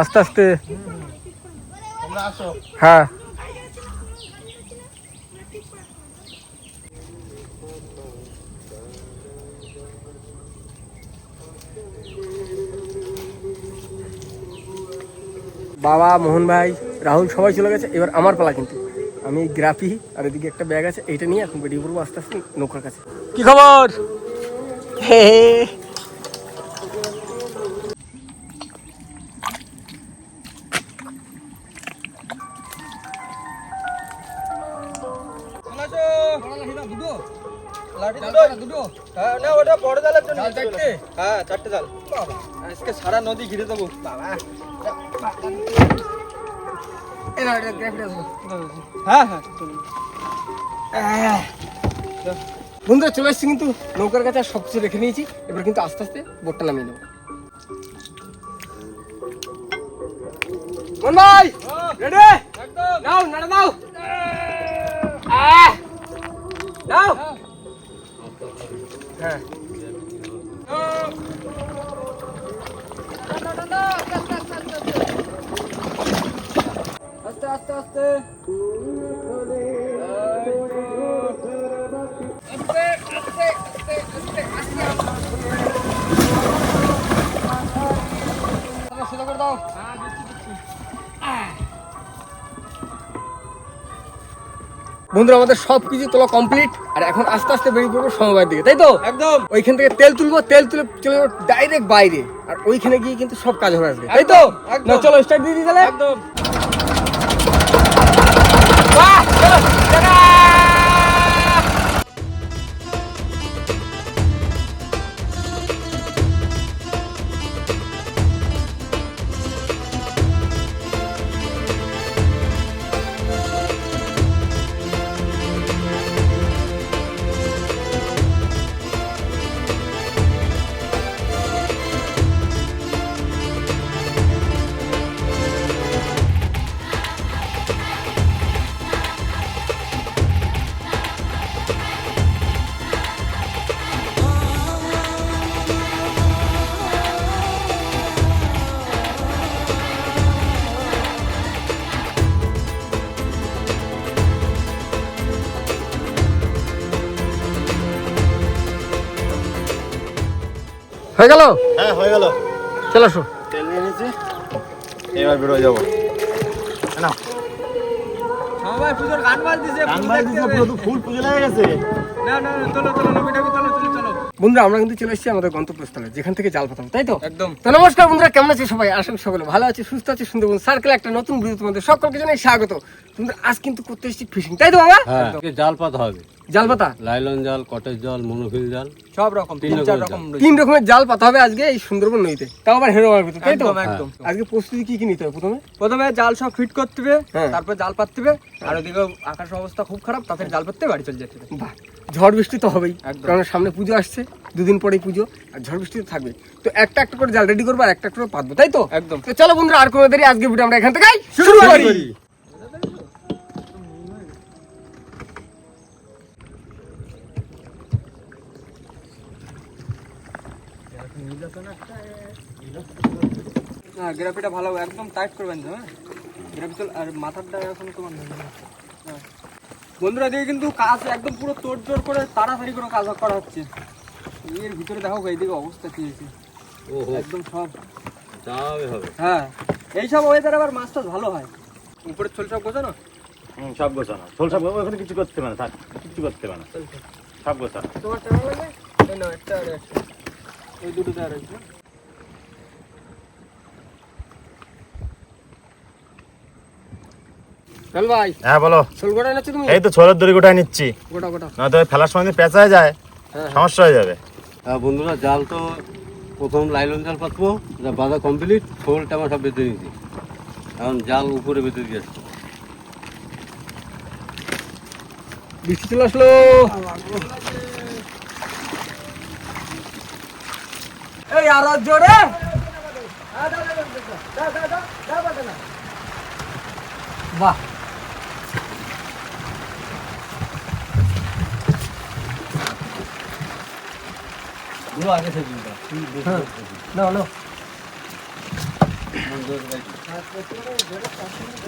আস্তে আস্তে। হ্যাঁ। বাবা, মোহন ভাই, রাহুল সবাই চলে গেছে। এবার আমার পালা কিন্তু। আমি গ্রাফি, আর এদিকে একটা ব্যাগ আছে। এইটা নিয়ে এখন বেরিয়ে পড়ব আস্তে আস্তে নৌকার কাছে। কি খবর? হে হে। হ্যাঁ চারটে জাল। আজকে সারা নদী ঘিরে দেবো। বাবা। নাও। হ্যাঁ হ্যাঁ। বন্ধুরা চলে এসেছি কিন্তু নৌকার কাছে সব কিছু রেখে নিয়েছি। এবার কিন্তু আস্তে আস্তে বোটটা নামিয়ে নেব। মন ভাই রেডি নাও নাড়া দাও। আহ! হ্যাঁ। আস্তে আস্তে আস্তে। বন্ধুরা আমাদের সব কিছু তোলা কমপ্লিট আর এখন আস্তে আস্তে বেরিয়ে পড়ব সমবায়ের দিকে তাই তো? একদম। ওইখান থেকে তেল তুলবো তেল তুলে চলে যাব ডাইরেক্ট বাইরে। আর ওইখানে গিয়ে কিন্তু সব কাজ হয়ে আসবে তাই তো? না চলো স্টার্ট দিয়ে দিই তাহলে। একদম। বাহ, চলো, হয়ে গেল? হ্যাঁ হয়ে গেল। চলো আসো। তেল নিয়ে নিয়েছি এবার বেরোয় যাব। না সবাই পুজোর গান বাজ দিছে গান বাজ দিছে পুরো ফুল পুজো লেগে গেছে। না না না, চলো চলো নবী নবী চলো চলো চলো। বন্ধুরা আমরা কিন্তু চলে এসেছি আমাদের গন্তব্যস্থলে যেখান থেকে জাল পাতাম তাই তো? একদম। তো নমস্কার বন্ধুরা কেমন আছে সবাই? আশা সকলে ভালো আছে সুস্থ আছে সুন্দরবন সার্কেল একটা নতুন ভিডিও তোমাদের সকলকে জানাই স্বাগত। বন্ধুরা আজ কিন্তু করতে এসেছি ফিশিং তাই তো বাবা? হ্যাঁ। জাল পাতা হবে। জাল পাতা? লাইলন জাল কটেজ জাল মনোফিল জাল। সব রকম তিন চার রকম তিন রকমের জাল পাতা হবে আজকে এই সুন্দরবন নদীতে। তাও আবার হেরো মার ভিতর তাই তো? একদম একদম। আজকে প্রস্তুতি কি কি নিতে হবে প্রথমে? প্রথমে জাল সব ফিট করতে হবে হ্যাঁ। তারপর জাল পাততে হবে আর ওদিকে আকাশ অবস্থা খুব খারাপ তাদের জাল পাততে বাড়ি চলে যেতে বাহ ঝড় বৃষ্টি তো হবেই কারণ সামনে পুজো আসছে দুদিন পরেই পুজো আর ঝড় বৃষ্টি তো থাকবে তো একটা একটা করে জাল রেডি করব আর একটা একটা করে পাতবো তাই তো? একদম। তো চলো বন্ধুরা আর কোনো দেরি আজকে ভিডিও আমরা এখান থেকে শুরু করি। হ্যাঁ গ্রাফিটা ভালো একদম টাইট করবেন তো হ্যাঁ? গ্রাফি চল আর মাথারটা এখন তোমার হ্যাঁ। বন্ধুরা দিকে কিন্তু কাজ একদম পুরো তোড় জোড় করে তাড়াতাড়ি করে কাজ করা হচ্ছে। এর ভিতরে দেখো এইদিকে অবস্থা কি হয়েছে। একদম সব। হবে। হ্যাঁ এইসব ওয়েদার আবার মাছ টাছ ভালো হয়। উপরে ছোল সব গোছানো? হুম সব গোছানো। ছোল সব ওখানে কিছু করতে পারে না থাক কিছু করতে পারে না। সব গোছানো। তোমার টাকা লাগবে এই একটা। এই দুটো দেওয়া রয়েছে। ভাই। হ্যাঁ বলো। শোল গোটা নাচ্ছ তুমি? এই তো ছোলের দড়ি গোটায় নিচ্ছি। গোটা গোটা না তো ফেলার সময় পেঁচায় যায় হ্যাঁ, সমস্যা হয়ে যাবে। হ্যাঁ বন্ধুরা জাল তো প্রথম লাইলন জাল পাতবো যা বাঁধা কমপ্লিট শোলটা আমার সব বেঁধে নিয়েছি। এখন জাল উপরে বেঁধে দিয়ে আসছে বৃষ্টি চলে আসলো। এই আর জোরে বাহ পুরো আগে থেকে নাও নাও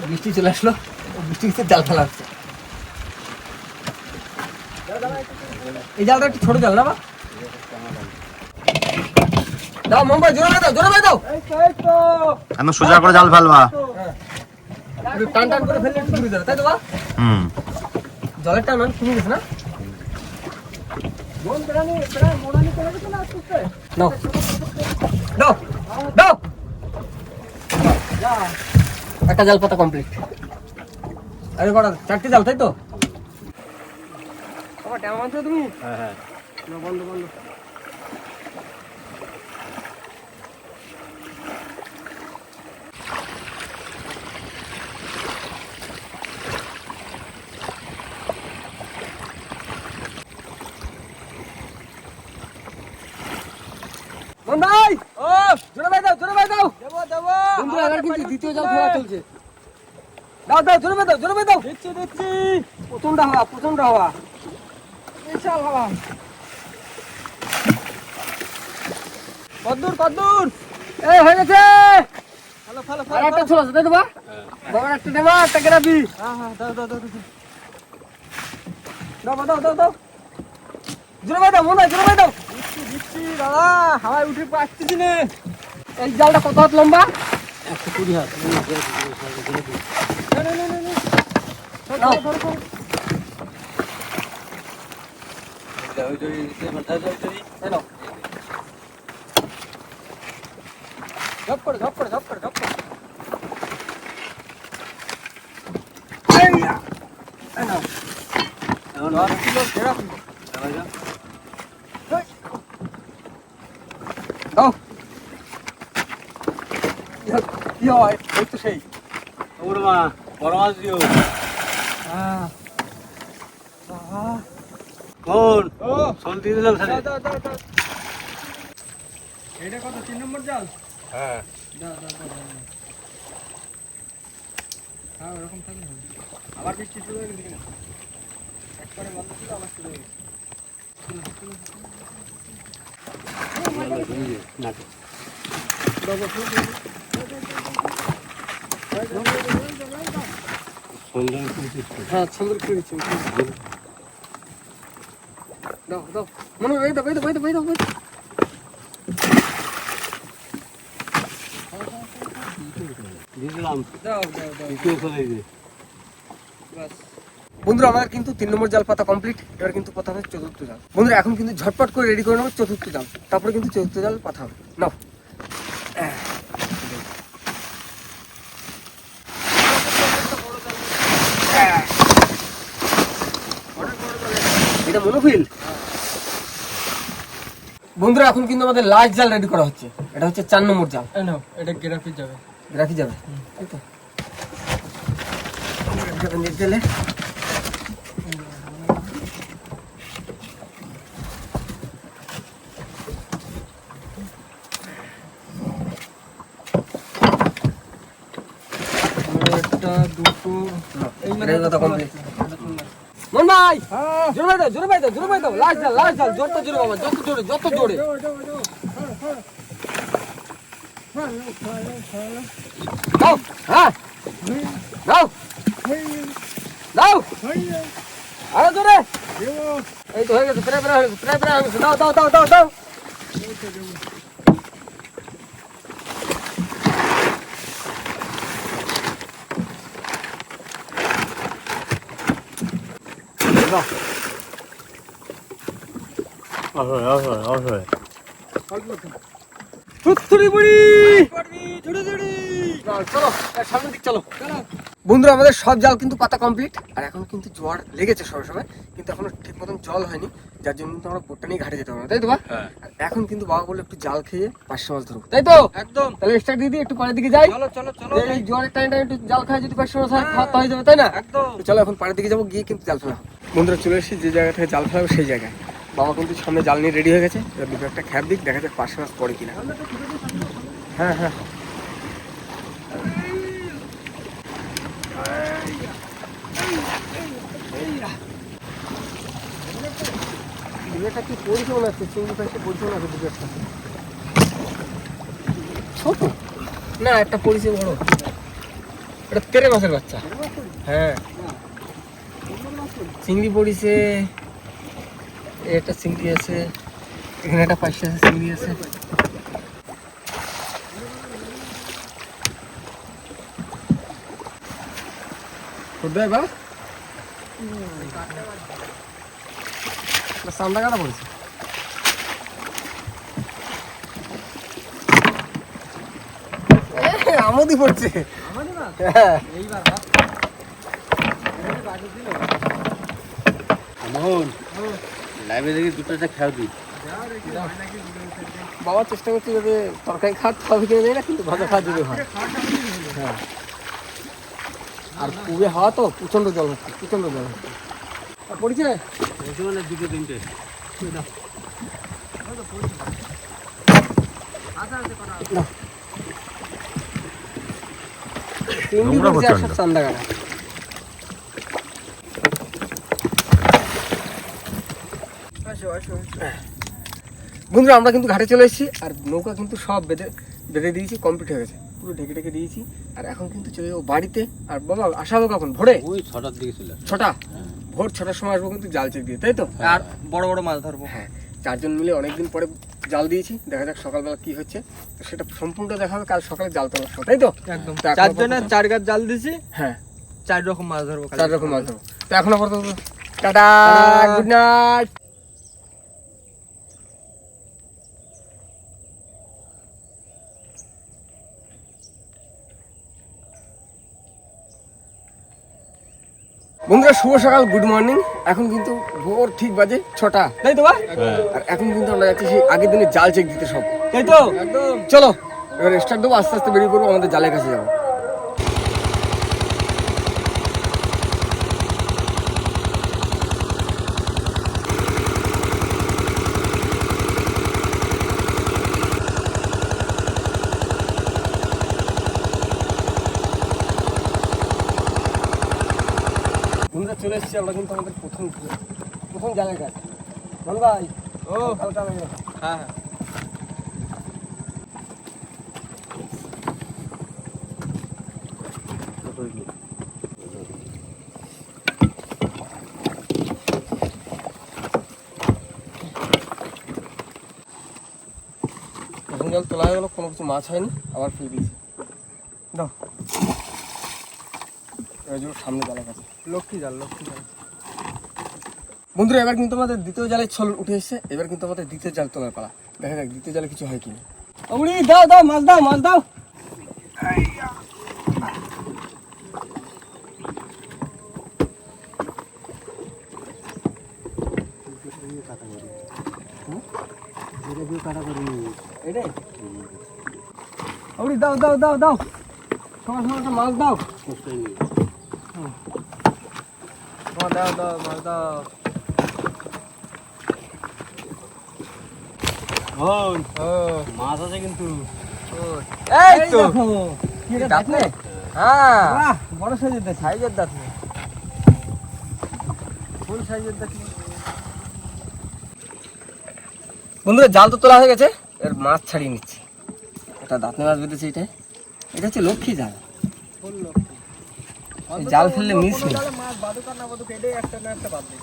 বৃষ্টি চলে আসলো বৃষ্টি কিছু জাল ফেলা হচ্ছে এই জালটা একটু ছোট জাল না বা দাও মুম্বাই জোরে বাই দাও জোরে বাই দাও আমি সোজা করে জাল ফেলবা? একটু টান টান করে ফেললে একটু যাবে তাই তো বা? হুম। জলের টান মানে না? দাও। দাও দাও। একটা জাল পাতা কমপ্লিট আরে কটা চারটি জাল তাই তো? বাবা ট্যাম আনছো তুমি? হ্যাঁ হ্যাঁ। বন্ধ বন্ধ ভাই ও জোরে ভাই দাও জোরে ভাই দাও দেবো দেবো বন্ধু এবার কিন্তু দ্বিতীয় জাল ফেলা চলছে। দাও দাও জোরে দাও জোরে দাও দিচ্ছি দিচ্ছি। প্রচণ্ড হাওয়া প্রচণ্ড হাওয়া। বিশাল হাওয়া। কদ্দুর কদ্দুর। এই হয়ে গেছে। ভালো ভালো আর একটা ছোট আছে তাই তো একটা দেবা একটা গ্রাফি হ্যাঁ হ্যাঁ দাও দাও দাও দাও। দাও দাও দাও দাও। জোরে দাও মনে জোরে দাও দিচ্ছি দিচ্ছি দাদা। হাওয়ায় উঠে পাচ্ছি না। এই জালটা কত হাত লম্বা? একশো কুড়ি হাত নাও। এই নাও। ঝপ করে ঝপ করে ঝপ করে ঝপ করে এই নাও। দশ কিলো গ্রাফি দাও কি হয় এই তো সেই ওর মা বড় মাছ দিও হ্যাঁ কোন ও শোল দিয়ে দিলাম দাও এটা কত তিন নম্বর জাল হ্যাঁ। হ্যাঁ ওরকম আবার বৃষ্টি শুরু হয়ে গেছে কিনা একবারে বন্ধ ছিল আবার শুরু হয়ে গেছে হ্যাঁ বন্ধুরা, আমার কিন্তু তিন নম্বর জাল পাতা কমপ্লিট এবার কিন্তু পাতা হবে চতুর্থ জাল। বন্ধুরা, এখন কিন্তু ঝটপট করে রেডি করে নেব, চতুর্থ জাল। তারপরে কিন্তু চতুর্থ জাল পাতা হবে। নাও। এটা মনোফিল বন্ধুরা এখন কিন্তু আমাদের লাস্ট জাল রেডি করা হচ্ছে। এটা হচ্ছে চার নম্বর জাল। এটা গ্রাফি যাবে। রাখি যাবে? এই তো। যাবে একটা দুটো এই কথা complete। মন ভাই জোরে ভাই দাও জোরে ভাই দাও জোরে ভাই দাও লাস্ট জাল লাস্ট জাল যত জোরে বাবা যত জোরে যত জোরে দাও হ্যাঁ দাও দাও আরও জোরে এই তো হয়ে গেছে প্রায় প্রায় হয়ে গেছে প্রায় প্রায় হয়ে গেছে দাও দাও দাও দাও দাও দিক চলো। বন্ধুরা আমাদের সব জাল কিন্তু পাতা কমপ্লিট আর এখন কিন্তু জোয়ার লেগেছে সবার সময় কিন্তু এখনও ঠিক মতন জল হয়নি যার জন্য কিন্তু আমরা বোটটা নিয়ে ঘাটে যেতে পারব তাই তো বা? হ্যাঁ। এখন কিন্তু বাবা বলল একটু জাল খেয়ে পাঁচশো মাছ ধরবো তাই তো? একদম। তাহলে স্টার্ট দিয়ে দিই একটু পরের দিকে যাই। চলো চলো চলো। এই জোয়ারের টাইম টাইম একটু জাল খায় যদি পাঁচশো মাছ হয় খাওয়া হয়ে যাবে তাই না? একদম। চলো এখন পাড়ের দিকে যাব গিয়ে কিন্তু জাল ফেলা হবে। বন্ধুরা চলে এসেছি, যে জায়গা থেকে জাল ফেলাবে সেই জায়গায়। বাবা কিন্তু সামনে জাল নিয়ে রেডি হয়ে গেছে। এবার দুটো একটা খ্যাপ দিক, দেখা যাক পাঁচশো মাছ পড়ে কিনা। হ্যাঁ হ্যাঁ দুটোটা কি পড়ছে মনে হচ্ছে? চিংড়ি পাশে পড়ছে মনে হচ্ছে দুটো ছোট? না, একটা পড়েছে বড়। এটা তেরে মাছের বাচ্চা। হ্যাঁ। চিংড়ি পড়িছে একটা চিংড়ি আছে এখানে একটা পাঁচশো আছে চিংড়ি আছে। কোথায় বা সান্দা কাটা পড়েছে। এ, আমোদি পড়ছে। হ্যাঁ। মোহন লাইভে দেখি দুটো একটা খেয়াল দিই। বাবা চেষ্টা করছে যাতে তরকারি খাওয়ার তবে কিনে দেয় না কিন্তু ভাজা খাওয়া যদি হয়। হ্যাঁ আর পুবে হাওয়া তো প্রচণ্ড জল হচ্ছে প্রচণ্ড জল হচ্ছে। আর পড়েছে? মানে দুটো তিনটে। আর প্রচণ্ড। সব চান্দা কাটা। বন্ধুরা আমরা কিন্তু ঘাটে চলে এসেছি আর নৌকা কিন্তু সব বেঁধে বেঁধে দিয়েছি কমপ্লিট হয়ে গেছে। পুরো ঢেকে ঢেকে দিয়েছি। আর এখন কিন্তু চলে যাব বাড়িতে। আর বাবা আসা হবে কখন? ভোরে? ওই ছটার দিকে ছিল ছটা? ভোর ছটার সময় আসব কিন্তু জাল চেক দিয়ে তাই তো? আর বড় বড় মাছ ধরবো। হ্যাঁ চারজন মিলে অনেকদিন পরে জাল দিয়েছি। দেখা যাক সকালবেলা কি হচ্ছে। সেটা সম্পূর্ণ দেখা হবে কাল সকালে জাল তোলার সময় তাই তো? একদম। চারজনের চার গাছ জাল দিছি হ্যাঁ। চার রকম মাছ ধরবো চার রকম মাছ ধরবো। তো এখন আপাতত টাটা! গুড নাইট বন্ধুরা শুভ সকাল গুড মর্নিং এখন কিন্তু ভোর ঠিক বাজে ছটা। তাই তো ভাই আর এখন কিন্তু আমরা যাচ্ছি সেই আগের দিনে জাল চেক দিতে সব। তাই তো? একদম। চলো এবার স্টার্ট দেবো আস্তে আস্তে বেরিয়ে করব আমাদের জালের কাছে যাব বন্ধুরা চলে এসেছি আমরা কিন্তু আমাদের প্রথম প্রথম জালের কাছে বল ভাই ও হালকা হ্যাঁ। হ্যাঁ জল তোলা হয়ে গেলো কোনো কিছু মাছ হয়নি? আবার ফিরে দিয়েছি দাও এবার সামনে জালের কাছে লক্ষ্মী জাল লক্ষ্মী জাল বন্ধুরা এবার কিন্তু আমাদের দ্বিতীয় জালের ছল উঠে এসেছে। এবার কিন্তু আমাদের দ্বিতীয় জাল তোলার পালা। দেখা যাক দ্বিতীয় জালে কিছু হয় কিনা। অমরি দাও দাও মাছ দাও মাছ দাও। এটাই অমরি দাও দাও দাও দাও। সবার সবার মাছ দাও দাও দাও মাছ দাও মোহন ও মাছ আছে কিন্তু। এই তো। দাঁত নেই হ্যাঁ। বড় সাইজের দেখ। সাইজের দাঁত নেই ফুল সাইজের দাঁত নেই বন্ধুরা জাল তো তোলা হয়ে গেছে। এর মাছ ছাড়িয়ে নিচ্ছি। এটা দাঁতনে মাছ বেঁধেছে এটা। এটা হচ্ছে লক্ষ্মী জাল। জাল ফেললে মিস নেই জালে মাছ বাদুক আর না বাদুক এটাই একটা না একটা বাদ নেই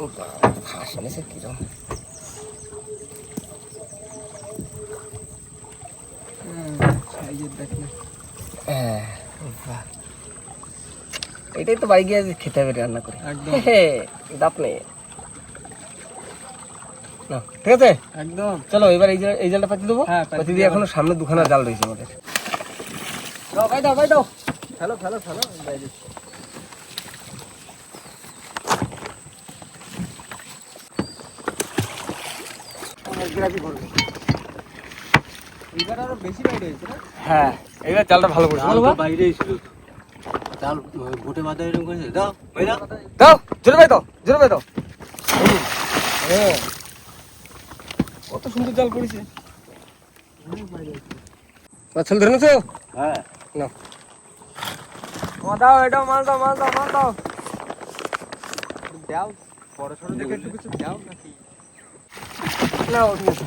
ও বাবা, এনেছে কিরম। এটাই তো বাড়ি গিয়ে খেতে হবে রান্না করে দাঁত নেই ঠিক আছে একদম চলো এবার এই জাল- এই জালটা পাতি দেবো? হ্যাঁ, পাতি পাতি দিয়ে এখনও সামনে দুখানা জাল রয়েছে আমাদের। দাও ভাই দাও ভাই দাও ফেলো ফেলো ফেলো এইবার আরও বেশি বাইরে হয়েছে না? হ্যাঁ এইবার জালটা ভালো জাল বলো বাইরেই ছিল। জাল গোটে বাঁধা এরকম করেছে। দাও ভাই দাও দাও জোরে ভাই দাও জোরে ভাই দাও। হ্যাঁ। কত সুন্দর জাল পড়েছে। মাছ ধরে নিছো হ্যাঁ। না দাও এটা মাল দাও মাল দাও মাল দাও। দাও বড় ছোট দেখে একটু কিছু দাও নাকি? না ও ঠিক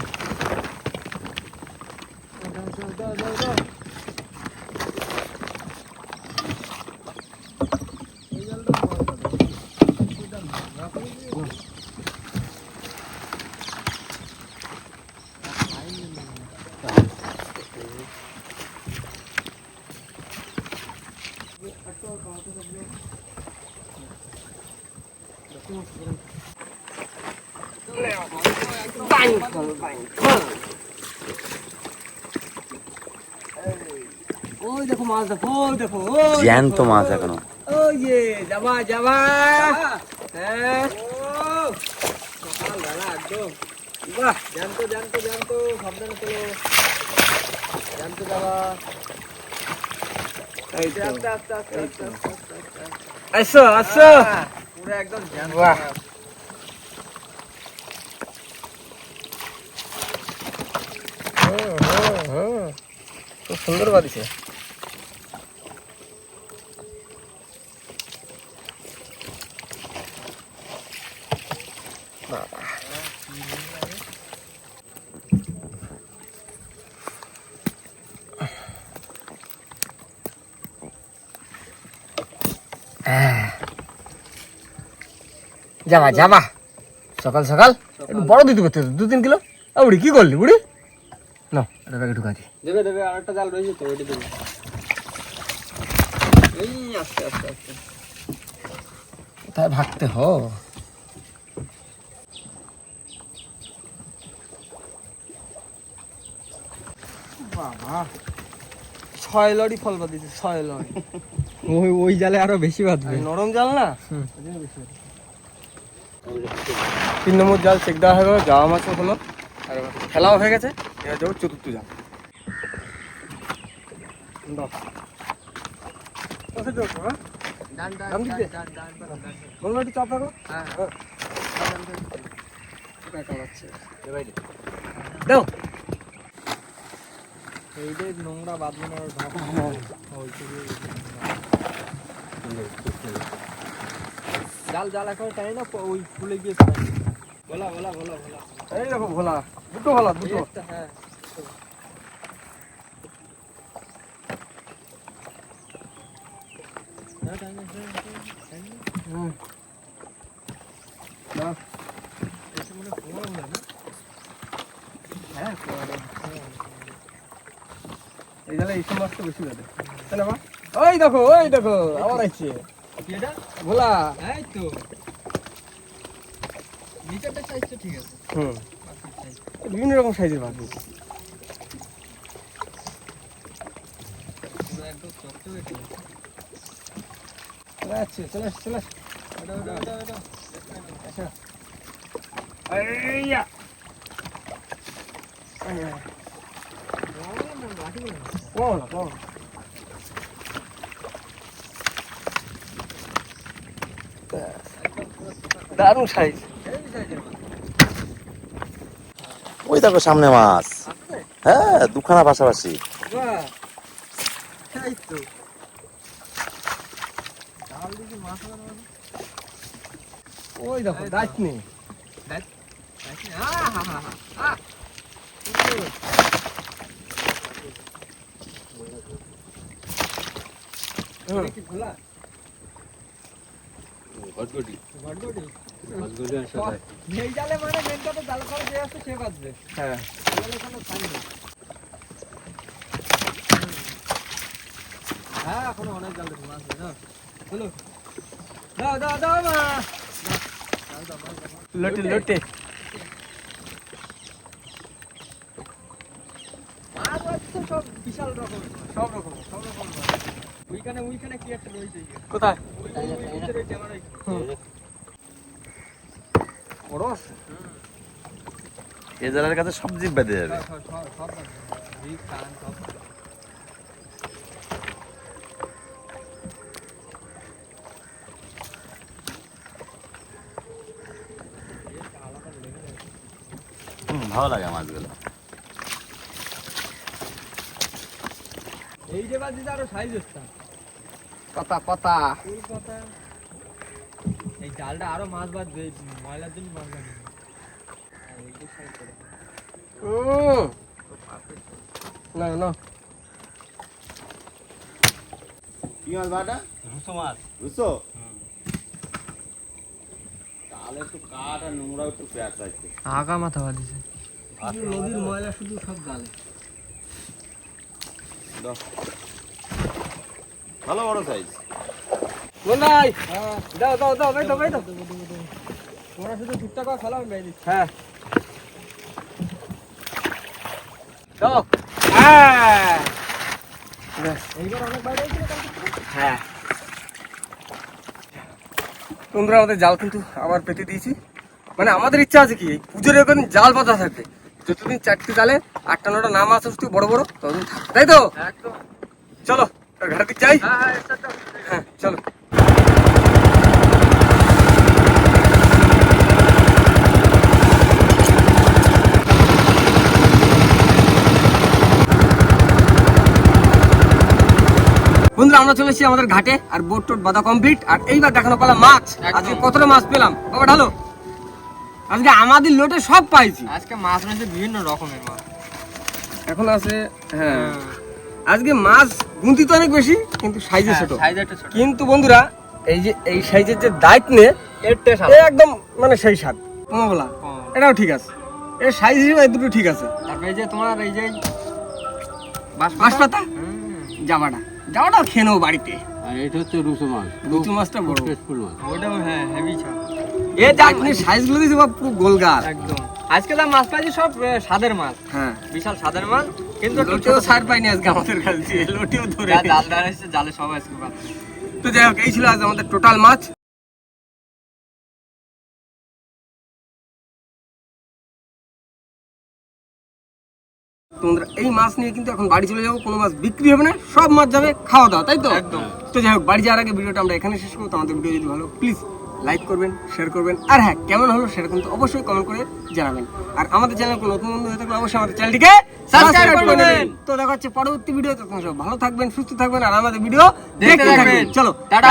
দাও, দাও, দাও। ওই দেখো মাছ দেখো ওই দেখো জ্যান্ত মাছ এখনও। ওই যে যাবা যাবা হ্যাঁ সকালবেলা একদম বাহ জানতো জানতো জানতো সাবধানে চলো জানতো যাবা এই তো। আস্তে আস্তে আস্তে আস্তে আস্তে আস্তে আসো আসো। পুরো একদম জানতো বাহ খুব সুন্দর বাদিছে যাবা যাবা। সকাল সকাল। একটু বড় দিতে করতে দু তিন কিলো। বুড়ি কি করলি বুড়ি না এটা ব্যাগে ঢুকা দি দেবে দেবে আর একটা জাল রয়েছে তো ওইটা দেবে। এই আস্তে আস্তে আস্তে। কোথায় ভাগতে হ? বাবা ছয় লড়ি ফল বাঁধিয়েছে ছয় লড়ি। ওই ওই জালে আরও বেশি বাঁধবে। নরম জাল না? তিন নম্বর জাল চেক দেওয়া হয়ে গেল যাওয়া মাছও হলো। আর খেলাও হয়ে গেছে। এবার যাব চতুর্থ যাব, হ্যাঁ? হ্যাঁ। এইটাই নোংরা জাল জাল এখন টাই না ওই ফুলে গিয়ে বলা বলা বলা বলা। এই দেখো ভোলা। দুটো ভোলা দুটো। হ্যাঁ এই জালে এই মাছটা বেশি তাই না ওই দেখো ওই দেখো আবার আসছে ভোলা। এই তো। নিচেরটা ঠিক আছে। হুম। বিভিন্ন রকম সাইজের আছে চলে আসছে, চলে চলে আসছে। এটা এটা এটা এটা আচ্ছা এইয়া কম না। কম দারুণ সাইজ। ওই দেখো সামনে মাছ। হ্যাঁ দুখানা পাশাপাশি। ওই দেখো দাঁত নেই। ঘটঘটি ঘটঘটি ঘটঘটি আর সাথে এই জালে মানে মেন কথা জাল করে যে আসছে সে বাঁচবে। হ্যাঁ। জালে কোনো খাই হ্যাঁ এখনও অনেক জাল দেখুন না হলো দাও দাও দাও মা। লোটে লোটে। মাছ হচ্ছে সব বিশাল রকম সব রকম সব রকম ওইখানে ওইখানে কি একটা রয়েছে? কোথায়? এ জালের কাছে সব জিপ বেঁধে যাবে। ভালো লাগে মাছগুলো। এই যে বাজি আরও সাইজ হচ্ছে। পাতা পাতা কলকাতা এই জালটা আরও মাছ বাঁধবে ময়লার জন্য মাছ বাঁধবে আর ওই যে সাইজ করে উম। না না। কি মাছ বাটা রুসো মাছ। বুঝছ তাহলে একটু কাঠ আর নোংরা একটু পেঁয়াজ আছে। আগা মাথা বাঁধিছে। নদীর ময়লা শুধু সব গালে দাও। ভালো বড় সাইজ বন্দাই দাও দাও দাও দাও দাও তোমরা শুধু টুকটাক করে খেলা আমি বাইরে হ্যাঁ। দাও। হ্যাঁ এইবার অনেক বাইরে হ্যাঁ। বন্ধুরা আমাদের জাল কিন্তু আবার পেতে দিয়েছি। মানে আমাদের ইচ্ছা আছে কি এই পুজোর এখন জাল পাতা থাকে যতদিন চারটে জালে আটটা নটা নাম আসে শুধু বড় বড় ততদিন তাই তো? একদম। চলো। দিক যাই হ্যাঁ হ্যাঁ। হ্যাঁ চলো। বন্ধুরা আমরা চলে এসেছি আমাদের ঘাটে আর বোট টোট বাঁধা কমপ্লিট আর এইবার দেখানো পালা মাছ। আজকে কতটা মাছ পেলাম? বাবা ঢালো। আজকে আমাদের লোটে সব পাইছি। আজকে মাছ রয়েছে বিভিন্ন রকমের মাছ। এখন আছে হ্যাঁ। আজকে মাছ গুনতি তো অনেক বেশি কিন্তু সাইজে ছোট। সাইজ একটা ছোট। কিন্তু বন্ধুরা এই যে এই সাইজের যে দায়িত্ব নে এর টেস্ট এ একদম মানে সেই স্বাদ। কমাবলা এটাও ঠিক আছে। এর সাইজ হিসেবে দুটো ঠিক আছে। তারপরে এই যে তোমার এই যে বাঁশপাতা? হুম, জামাটা জামাটাও খেয়ে নেব বাড়িতে। আর এটা হচ্ছে রুসো মাছ। রুচু মাছটা বড়। টেস্টফুল মাছ। ওটাও হ্যাঁ হেভি ছ এ আপনি সাইজগুলো দিয়েছে পুরো গোলগাল একদম। আজকে যা মাছ পাইছি সব সাদের মাছ। হ্যাঁ। বিশাল সাদের মাছ। কিন্তু লোটেও সার পাইনি আজকে আমাদের কাছে লোটেও ধরে জাল দেওয়া হয়েছে জালে সব আজকে তো যাই হোক এই ছিল আজ আমাদের টোটাল মাছ। তোমরা এই মাছ নিয়ে কিন্তু এখন বাড়ি চলে যাব কোনো মাছ বিক্রি হবে না সব মাছ যাবে খাওয়া দাওয়া তাই তো? একদম। তো যাই হোক বাড়ি যাওয়ার আগে ভিডিওটা আমরা এখানে শেষ করব তো আমাদের ভিডিও যদি ভালো প্লিজ লাইক করবেন শেয়ার করবেন। আর হ্যাঁ কেমন হলো সেরকম কিন্তু অবশ্যই কমেন্ট করে জানাবেন। আর আমাদের চ্যানেল কোনো নতুন বন্ধু হয়ে থাকলে অবশ্যই আমাদের চ্যানেলটিকে সাবস্ক্রাইব করে দেবেন তো দেখা হচ্ছে পরবর্তী ভিডিও তো। তোমরা সব ভালো থাকবেন সুস্থ থাকবেন আর আমাদের ভিডিও দেখতে থাকবেন। চলো। টাটা!